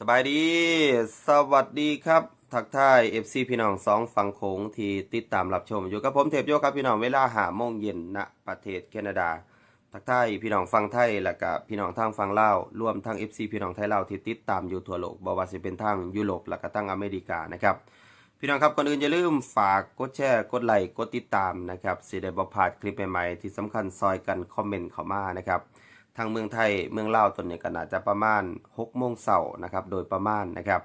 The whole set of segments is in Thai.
สบายดี สวัสดีครับ ทักทาย FC พี่น้องสองฝั่งโขงที่ติดตามรับชม อยู่กับผมเทพโยครับพี่น้องเวลาหาโมงเย็นณประเทศแคนาดา ทักทายพี่น้องฟังไทยและกับพี่น้องทางฟังเล่าวรวมทั้ง FC พี่น้องไทยเล่าวที่ติดตามอยู่ทั่วโลกบ่ว่าสิเป็นทางยุโรปและก็ทางอเมริกานะครับ พี่น้องครับก่อนอื่นอย่าลืมฝากกดแชร์กดไลค์กดติดตามนะครับสิได้บ่พลาดคลิปใหม่ๆที่สำคัญซอยกันคอมเมนต์เข้ามานะครับ ทางเมืองไทยเมืองลาวตอนนี้ก็น่าจะประมาณ6โมงเช้านะครับโดยประมาณนะครับ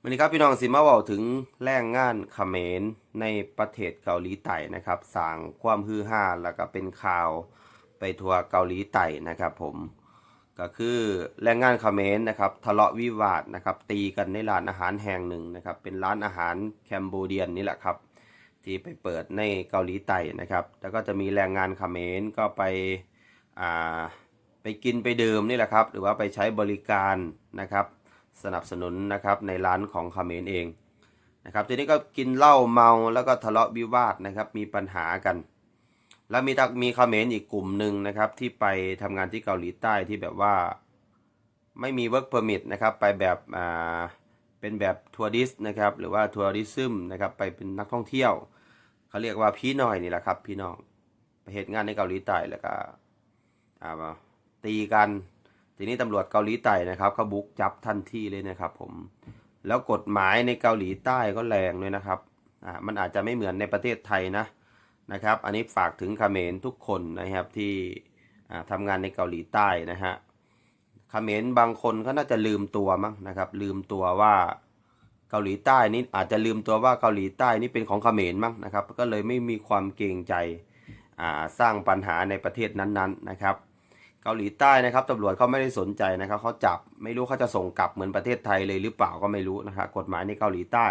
วันนี้ครับพี่น้องสิมาเว้าถึงแรงงานเขมรในประเทศเกาหลีใต้นะครับสร้างความฮือฮาแล้วก็เป็นข่าวไปทั่วเกาหลีใต้นะครับผมก็คือแรงงานเขมรนะครับทะเลาะวิวาทนะครับตีกันในร้านอาหารแห่งหนึ่งนะครับเป็นร้านอาหารแคมโบเดียนนี่แหละครับที่ไปเปิดในเกาหลีใต้นะครับแล้วก็จะมีแรงงานเขมรก็ไปอ่า กินไปดื่มนี่แหละครับ หรือว่าไปใช้บริการนะครับ สนับสนุนนะครับในร้านของเขมรเองนะครับทีนี้ก็กินเหล้าเมาแล้วก็ทะเลาะวิวาทนะครับ มีปัญหากัน แล้วมีทักมีเขมรอีกกลุ่มหนึ่งนะครับ ที่ไปทำงานที่เกาหลีใต้ที่แบบว่าไม่มี work permit นะครับ ไปแบบอ่าเป็นแบบทัวริสนะครับ หรือว่าทัวริซึมนะครับ ไปเป็นนักท่องเที่ยว เขาเรียกว่าพี่น้อยนี่แหละครับ พี่น้องไปเหตุงานในเกาหลีใต้แล้วก็อ่า ตีกัน ทีนี้ตำรวจเกาหลีใต้นะครับเขาบุกจับทันทีเลยนะครับ ผม แล้วกฎหมายในเกาหลีใต้ก็แรงด้วยนะครับอ่ามันอาจจะไม่เหมือนในประเทศไทยนะนะครับ อันนี้ฝากถึงเขมรทุกคนนะครับที่อ่าทำงานในเกาหลีใต้นะฮะเขมรบางคนก็น่าจะลืมตัวมั้งนะครับ ลืมตัวว่าเกาหลีใต้นี่อาจจะลืมตัวว่าเกาหลีใต้นี่เป็นของเขมรมั้งนะครับ ก็เลยไม่มีความเกรงใจอ่าสร้างปัญหาในประเทศนั้นๆนะครับ เกาหลีใต้นะครับตำรวจเขาไม่ได้สนใจนะครับเขาจับไม่รู้เขาจะส่งกลับเหมือนประเทศไทยเลยหรือเปล่าก็ไม่รู้นะครับกฎหมายในเกาหลีใต้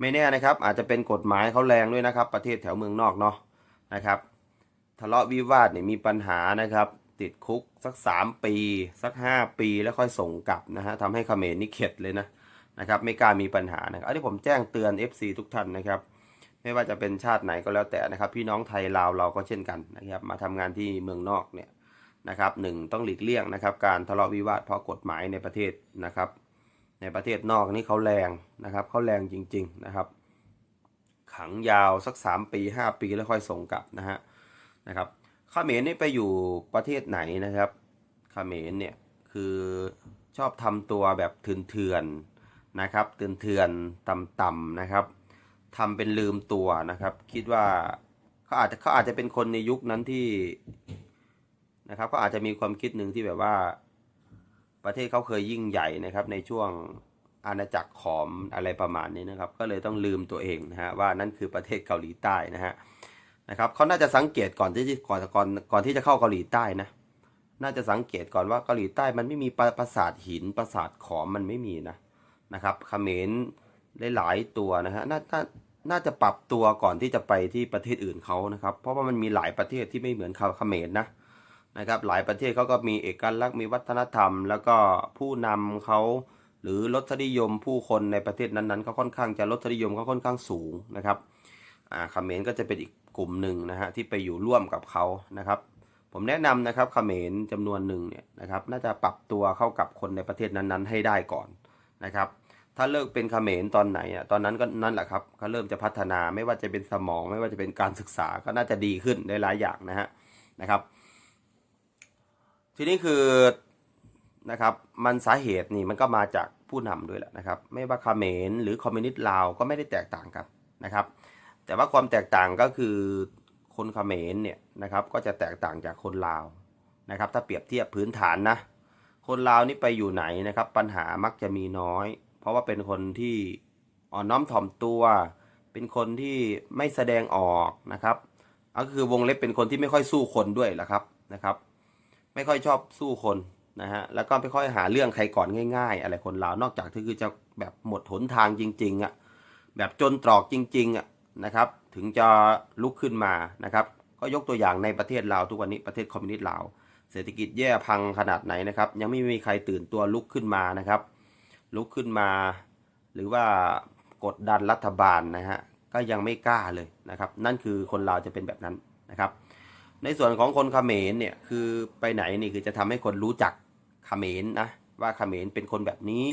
ไม่แน่นะครับ อาจจะเป็นกฎหมายเขาแรงด้วยนะครับ ประเทศแถวเมืองนอกเนาะนะครับทะเลาะวิวาทเนี่ยมีปัญหานะครับ ติดคุกสัก 3 ปี สัก 5 ปีแล้วค่อยส่งกลับนะฮะทำให้เขมรนี่เข็ดเลยนะนะครับไม่กล้ามีปัญหานะครับอันนี้ผมแจ้งเตือน FC ทุกท่านนะครับไม่ว่าจะเป็นชาติไหนก็แล้วแต่นะครับ พี่น้องไทยลาวเราก็เช่นกันนะครับ มาทำงานที่เมืองนอกเนี่ย นะครับหนึ่งต้องหลีกเลี่ยงนะครับ การทะเลาะวิวาทเพราะกฎหมายในประเทศนะครับ ในประเทศนอกนี่เขาแรงนะครับเขาแรงจริง ๆนะครับ ขังยาวสัก 3 ปี 5 ปีแล้วค่อยส่งกลับนะฮะนะครับเขมรนี่ไปอยู่ประเทศไหนนะครับเขมรเนี่ยคือชอบทำตัวแบบเถื่อนๆนะครับเถื่อนๆต่ำๆนะครับทำเป็นลืมตัวนะครับ คิดว่าเขาอาจจะเขาอาจจะเป็นคนในยุคนั้นที่ นะครับ ก็อาจจะมีความคิดหนึ่งที่แบบว่า ประเทศเขาเคยยิ่งใหญ่นะครับ ในช่วงอาณาจักรขอมอะไรประมาณนี้นะครับ ก็เลยต้องลืมตัวเองนะฮะว่านั่นคือประเทศเกาหลีใต้นะฮะนะครับเขาน่าจะสังเกตก่อนที่จะก่อนก่อนก่อนที่จะเข้าเกาหลีใต้นะ น่าจะสังเกตก่อนว่าเกาหลีใต้มันไม่มีปราปราสาทหินปราสาทขอมมันไม่มีนะนะครับเขมรหลายตัวนะฮะน่าน่าน่าจะปรับตัวก่อนที่จะไปที่ประเทศอื่นเขานะครับ เพราะว่ามันมีหลายประเทศที่ไม่เหมือนเขมรนะ นะครับหลายประเทศเขาก็มีเอกลักษณ์มีวัฒนธรรม แล้วก็ผู้นำเขาหรือรสนิยมผู้คนในประเทศนั้นๆเขาค่อนข้างจะรสนิยมเขาค่อนข้างสูงนะครับอ่าเขมรก็จะเป็นอีกกลุ่มหนึ่งนะฮะที่ไปอยู่ร่วมกับเขานะครับ ผมแนะนำนะครับเขมรจำนวนหนึ่งเนี่ยนะครับน่าจะปรับตัวเข้ากับคนในประเทศนั้นๆ ให้ได้ก่อนนะครับถ้าเลิกเป็นเขมรตอนไหนอะตอนนั้นก็นั่นแหละครับเขาเริ่มจะพัฒนาไม่ว่าจะเป็นสมอง ไม่ว่าจะเป็นการศึกษาก็น่าจะดีขึ้นได้หลายอย่างนะฮะนะครับ ทีนี้คือนะครับมันสาเหตุนี่มันก็มาจากผู้นำด้วยแหละนะครับ ไม่ว่าเขมรหรือคอมมิวนิสต์ลาวก็ไม่ได้แตกต่างกันนะครับ แต่ว่าความแตกต่างก็คือคนเขมรเนี่ยนะครับก็จะแตกต่างจากคนลาวนะครับ ถ้าเปรียบเทียบพื้นฐานนะคนลาวนี่ไปอยู่ไหนนะครับ ปัญหามักจะมีน้อย เพราะว่าเป็นคนที่อ่อนน้อมถ่อมตัว เป็นคนที่ไม่แสดงออกนะครับก็คือวงเล็บเป็นคนที่ไม่ค่อยสู้คนด้วยแหละครับนะครับ ไม่ค่อยชอบสู้คนนะฮะแล้วก็ไม่ค่อยหาเรื่องใครก่อนง่าย ๆ อะไรคนลาวนอกจากที่คือจะแบบหมดหนทางจริงๆอะแบบจนตรอกจริงๆอะนะครับถึงจะลุกขึ้นมานะครับก็ยกตัวอย่างในประเทศลาวทุกวันนี้ประเทศคอมมิวนิสต์ลาวเศรษฐกิจแย่พังขนาดไหนนะครับยังไม่มีใครตื่นตัวลุกขึ้นมานะครับ ลุกขึ้นมา หรือว่ากดดันรัฐบาลนะฮะก็ยังไม่กล้าเลยนะครับ นั่นคือคนลาวจะเป็นแบบนั้นนะครับ ในส่วนของคนเขมรเนี่ยคือไปไหนนี่คือจะทำให้คนรู้จักเขมรนะว่าเขมรเป็นคนแบบนี้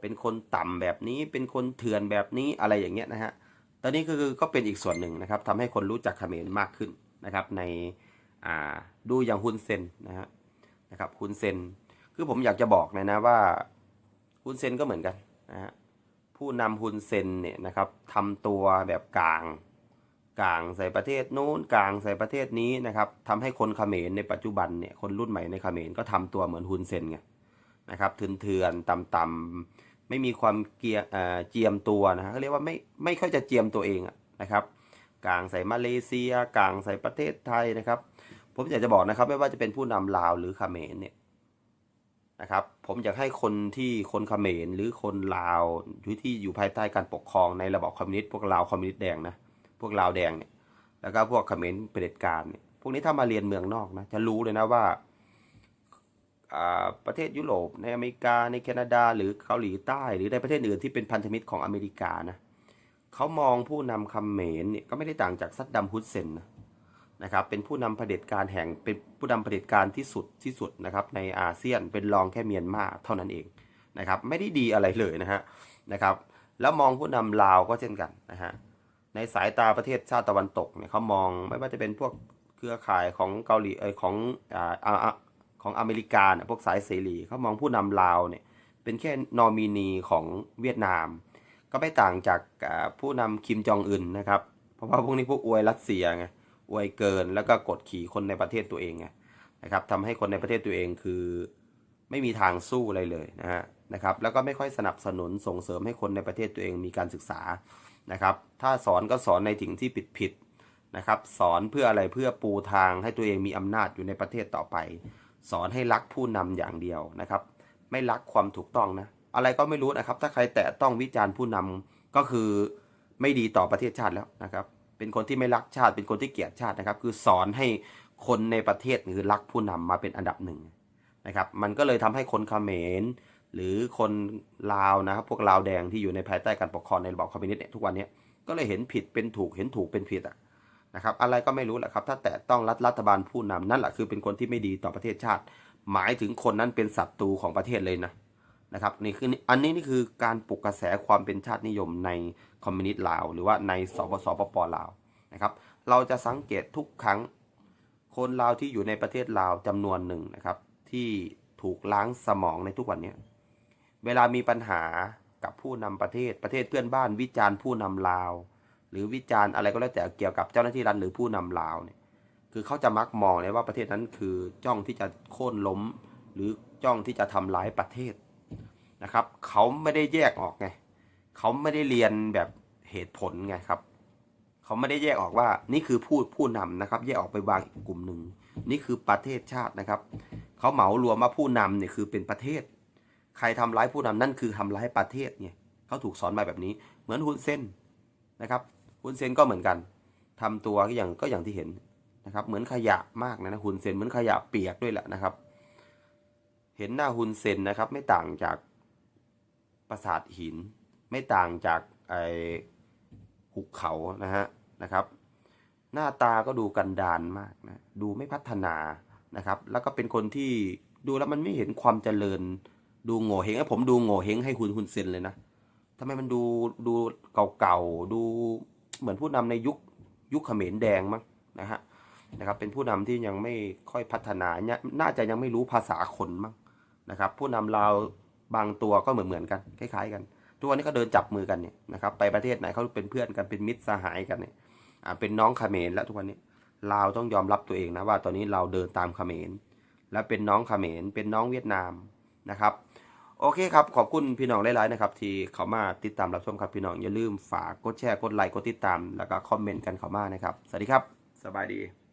เป็นคนต่ำแบบนี้ เป็นคนเถื่อนแบบนี้อะไรอย่างเงี้ยนะฮะตอนนี้คือก็เป็นอีกส่วนหนึ่งนะครับทำให้คนรู้จักเขมรมากขึ้นนะครับ ในดูอย่างฮุนเซนนะฮะนะครับฮุนเซนคือผมอยากจะบอกนะนะว่าฮุนเซนก็เหมือนกันนะฮะผู้นำฮุนเซนเนี่ยนะครับทำตัวแบบกลาง กลางใส่ประเทศนู้นกลางใส่ประเทศนี้นะครับทำให้คนเขมรในปัจจุบันเนี่ยคนรุ่นใหม่ในเขมรก็ทำตัวเหมือนฮุนเซนไงนะครับเถื่อนๆต่ำๆไม่มีความเกียเอ่อเจียมตัวนะฮะเขาเรียกว่าไม่ไม่ค่อยจะเจียมตัวเองนะครับกลางใส่มาเลเซียกลางใส่ประเทศไทยนะครับ ผมอยากจะบอกนะครับไม่ว่าจะเป็นผู้นำลาวหรือเขมรเนี่ยนะครับผมอยากให้คนที่คนเขมรหรือคนลาวที่อยู่ภายใต้การปกครองในระบอบคอมมิวนิสต์พวกลาวคอมมิวนิสต์แดงนะ พวกลาวแดงเนี่ยแล้วก็พวกเขมรเผด็จการเนี่ยพวกนี้ถ้ามาเรียนเมืองนอกนะจะรู้เลยนะว่าประเทศยุโรปในอเมริกาในแคนาดา หรือเกาหลีใต้ หรือในประเทศอื่นที่เป็นพันธมิตรของอเมริกานะเขามองผู้นำเขมรเนี่ยก็ไม่ได้ต่างจากซัดดัมฮุสเซนนะนะครับเป็นผู้นำเผด็จการแห่งเป็นผู้นำเผด็จการที่สุดที่สุดนะครับในอาเซียนเป็นรองแค่เมียนมาเท่านั้นเองนะครับไม่ได้ดีอะไรเลยนะฮะนะครับแล้วมองผู้นำลาวก็เช่นกันนะฮะ ในสายตาประเทศชาติตะวันตกเนี่ยเขามองไม่ว่าจะเป็นพวกเครือข่ายของเกาหลีเออของอ่าของอเมริกาเนี่ยพวกสายเสรีเขามองผู้นำลาวเนี่ยเป็นแค่นอมินีของเวียดนาม ก็ไม่ต่างจากผู้นำคิมจองอึนนะครับ เพราะว่าพวกนี้พวกอวยรัสเซียไงอวยเกินแล้วก็กดขี่คนในประเทศตัวเองไงนะครับทำให้คนในประเทศตัวเองคือ ไม่มีทางสู้อะไรเลยนะฮะนะครับ แล้วก็ไม่ค่อยสนับสนุนส่งเสริมให้คนในประเทศตัวเองมีการศึกษานะครับ ถ้าสอนก็สอนในสิ่งที่ผิดผิดนะครับ สอนเพื่ออะไรเพื่อปูทางให้ตัวเองมีอำนาจอยู่ในประเทศต่อไป สอนให้รักผู้นำอย่างเดียวนะครับ ไม่รักความถูกต้องนะ อะไรก็ไม่รู้นะครับ ถ้าใครแตะต้องวิจารณ์ผู้นำก็คือไม่ดีต่อประเทศชาติแล้วนะครับ เป็นคนที่ไม่รักชาติ เป็นคนที่เกลียดชาตินะครับ คือสอนให้คนในประเทศคือรักผู้นำมาเป็นอันดับหนึ่ง นะครับมันก็เลยทำให้คนเขมรหรือคนลาวนะครับพวกลาวแดงที่อยู่ในภายใต้การปกครองในระบอบคอมมิวนิสต์เนี่ยทุกวันนี้ก็เลยเห็นผิดเป็นถูกเห็นถูกเป็นผิดอะนะครับอะไรก็ไม่รู้แหละครับถ้าแต่ต้องรัฐรัฐบาลผู้นำนั่นแหละคือเป็นคนที่ไม่ดีต่อประเทศชาติ หมายถึงคนนั้นเป็นศัตรูของประเทศเลยนะนะครับนี่คืออันนี้นี่คือการปลุกกระแสความเป็นชาตินิยมในคอมมิวนิสต์ลาว หรือว่าในสปสปปลาวนะครับเราจะสังเกตทุกครั้งคนลาวที่อยู่ในประเทศลาวจำนวนหนึ่งนะครับ ที่ถูกล้างสมองในทุกวันนี้ เวลามีปัญหากับผู้นำประเทศประเทศเพื่อนบ้านวิจารณ์ผู้นำลาว หรือวิจารณ์อะไรก็แล้วแต่เกี่ยวกับเจ้าหน้าที่รัฐหรือผู้นำลาวเนี่ยคือเขาจะมักมองเลยว่าประเทศนั้นคือจ้องที่จะโค่นล้ม หรือจ้องที่จะทำร้ายประเทศนะครับ เขาไม่ได้แยกออกไงเขาไม่ได้เรียนแบบเหตุผลไงครับ เขาไม่ได้แยกออกว่านี่คือผู้ผู้นำนะครับ แยกออกไปวางอีกกลุ่มหนึ่ง นี่คือประเทศชาตินะครับ เขาเหมารวมว่าผู้นำเนี่ยคือเป็นประเทศ ใครทำร้ายผู้นำนั่นคือทำร้ายประเทศไงเขาถูกสอนมาแบบนี้ เหมือนฮุนเซนนะครับฮุนเซนก็เหมือนกันทำตัวก็อย่างก็อย่างที่เห็นนะครับ เหมือนขยะมากนะนะฮุนเซนเหมือนขยะเปียกด้วยแหละนะครับ เห็นหน้าฮุนเซนนะครับไม่ต่างจากปราสาทหิน ไม่ต่างจากไอหุบเขานะฮะนะครับ หน้าตาก็ดูกันดานมากนะดูไม่พัฒนานะครับ แล้วก็เป็นคนที่ดูแล้วมันไม่เห็นความเจริญ ดูโง่เฮงผมดูโง่เฮงให้คุณฮุนเซนเลยนะทำไมมันดูดูเก่าๆดูเหมือนผู้นำในยุคยุคเขมรแดงมั้งนะฮะนะครับเป็นผู้นำที่ยังไม่ค่อยพัฒนาเนี่ยน่าจะยังไม่รู้ภาษาคนมั้งนะครับ ผู้นำลาวบางตัวก็เหมือนเหมือนกันคล้ายๆกันทุกวันนี้ก็เดินจับมือกันเนี่ยนะครับไปประเทศไหนเขาเป็นเพื่อนกันเป็นมิตรสหายกันเนี่ย เป็นน้องเขมรแล้วทุกวันนี้ลาวต้องยอมรับตัวเองนะว่าตอนนี้เราเดินตามเขมร และเป็นน้องเขมร เป็นน้องเวียดนามนะครับ โอเคครับ ขอบคุณพี่น้องหลายๆนะครับ ที่เขามาติดตามรับชมครับพี่น้องอย่าลืมฝากกดแชร์กดไลค์กดติดตาม แล้วก็คอมเมนต์กันเข้ามานะครับ สวัสดีครับ สบายดี